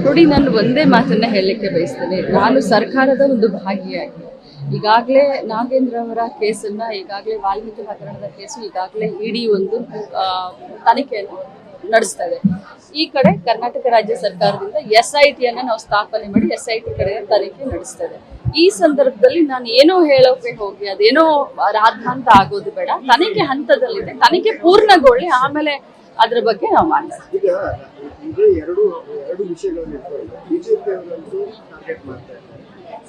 ನೋಡಿ, ನಾನು ಒಂದೇ ಮಾತನ್ನ ಹೇಳಲಿಕ್ಕೆ ಬಯಸ್ತೇನೆ. ನಾನು ಸರ್ಕಾರದ ಒಂದು ಭಾಗಿಯಾಗಿ. ಈಗಾಗಲೇ ನಾಗೇಂದ್ರ ಅವರ ಕೇಸನ್ನ, ಈಗಾಗಲೇ ವಾಲ್ಮೀಕಿ ಹಗರಣದ ಕೇಸು, ಈಗಾಗಲೇ ಇಡಿ ಒಂದು ತನಿಖೆಯನ್ನು ನಡೆಸ್ತಾ ಇದೆ. ಈ ಕಡೆ ಕರ್ನಾಟಕ ರಾಜ್ಯ ಸರ್ಕಾರದಿಂದ ಎಸ್ ಐ ಟಿಯನ್ನ ನಾವು ಸ್ಥಾಪನೆ ಮಾಡಿ ಎಸ್ ಐ ಟಿ ಕಡೆ ತನಿಖೆ ನಡೆಸ್ತಾ ಇದೆ. ಈ ಸಂದರ್ಭದಲ್ಲಿ ನಾನು ಏನೋ ಹೇಳೋಕೆ ಹೋಗಿ, ಅದೇನೋ ರಾಧಾಂತ ಆಗೋದು ಬೇಡ. ತನಿಖೆ ಹಂತದಲ್ಲಿದೆ. ತನಿಖೆ ಪೂರ್ಣಗೊಳ್ಳಿ, ಆಮೇಲೆ ಅದ್ರ ಬಗ್ಗೆ ನಾವು ಮಾತಾಡ್ತೀವಿ. ಈಗ ಇದೇ ಎರಡು ಎರಡು ವಿಷಯಗಳನ್ನು ಇಟ್ಕೊಂಡು ಬಿಜೆಪಿ ಅವರಂತೂ ಟಾರ್ಗೆಟ್ ಮಾಡ್ತಾ ಇದ್ದಾರೆ.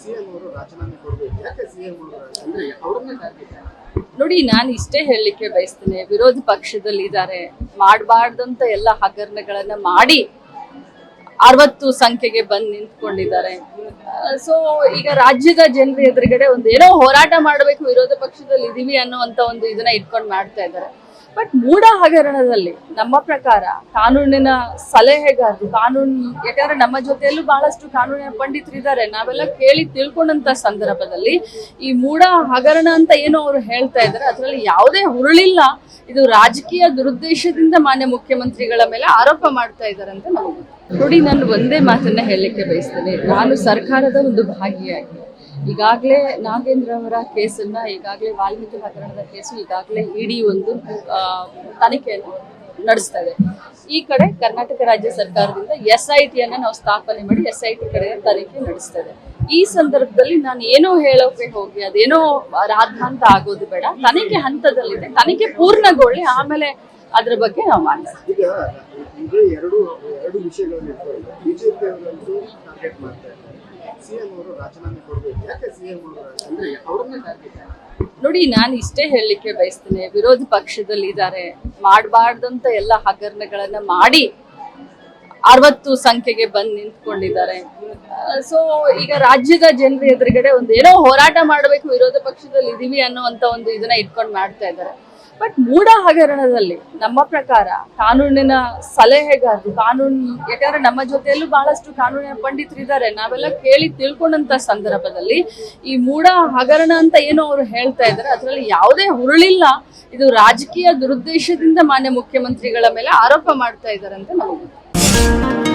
ಸಿಎಂ ಅವರು ರಾಜೀನಾಮೆ ಕೊಡಬೇಕು. ಯಾಕೆ ಸಿಎಂ ಅವರು ಅಂದ್ರೆ ಅವ್ರನ್ನೇ ಟಾರ್ಗೆಟ್ ನೋಡಿ ನಾನು ಇಷ್ಟೇ ಹೇಳಲಿಕ್ಕೆ ಬಯಸ್ತೇನೆ ವಿರೋಧ ಪಕ್ಷದಲ್ಲಿ ಇದ್ದಾರೆ ಮಾಡಬಾರ್ದಂತ ಎಲ್ಲ ಹಗರಣಗಳನ್ನ ಮಾಡಿ ಅರವತ್ತು ಸಂಖ್ಯೆಗೆ ಬಂದು ನಿಂತ್ಕೊಂಡಿದ್ದಾರೆ. ಸೊ ಈಗ ರಾಜ್ಯದ ಜನರ ಎದುರುಗಡೆ ಒಂದು ಏನೋ ಹೋರಾಟ ಮಾಡಬೇಕು ವಿರೋಧ ಪಕ್ಷದಲ್ಲಿ ಇದೀವಿ ಅನ್ನುವಂತ ಒಂದು ಇದನ್ನ ಇಟ್ಕೊಂಡು ಮಾಡ್ತಾ ಇದ್ದಾರೆ. ಬಟ್ ಮೂಢ ಹಗರಣದಲ್ಲಿ ನಮ್ಮ ಪ್ರಕಾರ ಕಾನೂನಿನ ಸಲಹೆಗಾರರು, ಕಾನೂನು, ಯಾಕಂದ್ರೆ ನಮ್ಮ ಜೊತೆಯಲ್ಲೂ ಬಹಳಷ್ಟು ಕಾನೂನಿನ ಪಂಡಿತರಿದ್ದಾರೆ ನಾವೆಲ್ಲ ಕೇಳಿ ತಿಳ್ಕೊಂಡಂತ ಸಂದರ್ಭದಲ್ಲಿ ಈ ಮೂಢ ಹಗರಣ ಅಂತ ಏನೋ ಅವರು ಹೇಳ್ತಾ ಇದ್ದಾರೆ. ಅದರಲ್ಲಿ ಯಾವುದೇ ಹುರುಳಿಲ್ಲ. ಇದು ರಾಜಕೀಯ ದುರುದ್ದೇಶದಿಂದ ಮಾನ್ಯ ಮುಖ್ಯಮಂತ್ರಿಗಳ ಮೇಲೆ ಆರೋಪ ಮಾಡ್ತಾ ಇದ್ದಾರೆ ಅಂತ ನಾವು. ನೋಡಿ, ನಾನು ಒಂದೇ ಮಾತನ್ನ ಹೇಳಲಿಕ್ಕೆ ಬಯಸ್ತೇನೆ. ನಾನು ಸರ್ಕಾರದ ಒಂದು ಭಾಗಿಯಾಗಿ. ಈಗಾಗಲೇ ನಾಗೇಂದ್ರ ಅವರ ಕೇಸನ್ನ, ಈಗಾಗಲೇ ವಾಲ್ಮೀಕಿ ಹಗರಣದ ಕೇಸು, ಈಗಾಗಲೇ ಇಡಿ ಒಂದು ತನಿಖೆಯನ್ನು ನಡೆಸ್ತಾ ಇದೆ. ಈ ಕಡೆ ಕರ್ನಾಟಕ ರಾಜ್ಯ ಸರ್ಕಾರದಿಂದ ಎಸ್ ಐ ಟಿಯನ್ನು ನಾವು ಸ್ಥಾಪನೆ ಮಾಡಿ ಎಸ್ ಐ ಟಿ ಕಡೆ ತನಿಖೆ ನಡೆಸ್ತಾ ಇದೆ. ಈ ಸಂದರ್ಭದಲ್ಲಿ ನಾನು ಏನೋ ಹೇಳೋಕೆ ಹೋಗಿ ಅದೇನೋ ರಾದ್ಧಾಂತ ಆಗೋದು ಬೇಡ ತನಿಖೆ ಹಂತದಲ್ಲಿದೆ ತನಿಖೆ ಪೂರ್ಣಗೊಳ್ಳಿ ಆಮೇಲೆ ಅದ್ರ ಬಗ್ಗೆ ನಾವು ಮಾತಾಡ್ತೀವಿ. ಈಗ ಇದೇ ಎರಡು ಎರಡು ವಿಷಯಗಳನ್ನು ಇಟ್ಕೊಂಡು ಬಿಜೆಪಿ ಅವರಂತೂ ಟಾರ್ಗೆಟ್ ಮಾಡ್ತಾ ಇದ್ದಾರೆ. ಸಿಎಂ ಅವರು ರಾಜೀನಾಮೆ ಕೊಡಬೇಕು. ಯಾಕೆ ಸಿಎಂ ಅವರು ಅಂದ್ರೆ ಅವ್ರನ್ನೇ ಟಾರ್ಗೆಟ್ ನೋಡಿ ನಾನು ಇಷ್ಟೇ ಹೇಳಲಿಕ್ಕೆ ಬಯಸ್ತೇನೆ ವಿರೋಧ ಪಕ್ಷದಲ್ಲಿ ಇದ್ದಾರೆ ಮಾಡಬಾರ್ದಂತ ಎಲ್ಲ ಹಗರಣಗಳನ್ನ ಮಾಡಿ ಅರವತ್ತು ಸಂಖ್ಯೆಗೆ ಬಂದು ನಿಂತ್ಕೊಂಡಿದ್ದಾರೆ. ಸೊ ಈಗ ರಾಜ್ಯದ ಜನರ ಎದುರುಗಡೆ ಒಂದು ಏನೋ ಹೋರಾಟ ಮಾಡಬೇಕು ವಿರೋಧ ಪಕ್ಷದಲ್ಲಿ ಇದೀವಿ ಅನ್ನುವಂತ ಒಂದು ಇದನ್ನ ಇಟ್ಕೊಂಡು ಮಾಡ್ತಾ ಇದ್ದಾರೆ. ಬಟ್ ಮೂಢ ಹಗರಣದಲ್ಲಿ ನಮ್ಮ ಪ್ರಕಾರ ಕಾನೂನಿನ ಸಲಹೆಗಾರರು, ಕಾನೂನು, ಯಾಕಂದ್ರೆ ನಮ್ಮ ಜೊತೆಯಲ್ಲೂ ಬಹಳಷ್ಟು ಕಾನೂನಿನ ಪಂಡಿತರಿದ್ದಾರೆ ನಾವೆಲ್ಲ ಕೇಳಿ ತಿಳ್ಕೊಂಡಂತ ಸಂದರ್ಭದಲ್ಲಿ ಈ ಮೂಢ ಹಗರಣ ಅಂತ ಏನೋ ಅವರು ಹೇಳ್ತಾ ಇದ್ದಾರೆ. ಅದರಲ್ಲಿ ಯಾವುದೇ ಹುರುಳಿಲ್ಲ. ಇದು ರಾಜಕೀಯ ದುರುದ್ದೇಶದಿಂದ ಮಾನ್ಯ ಮುಖ್ಯಮಂತ್ರಿಗಳ ಮೇಲೆ ಆರೋಪ ಮಾಡ್ತಾ ಇದ್ದಾರೆ ಅಂತ ನಮಗೆ Bye.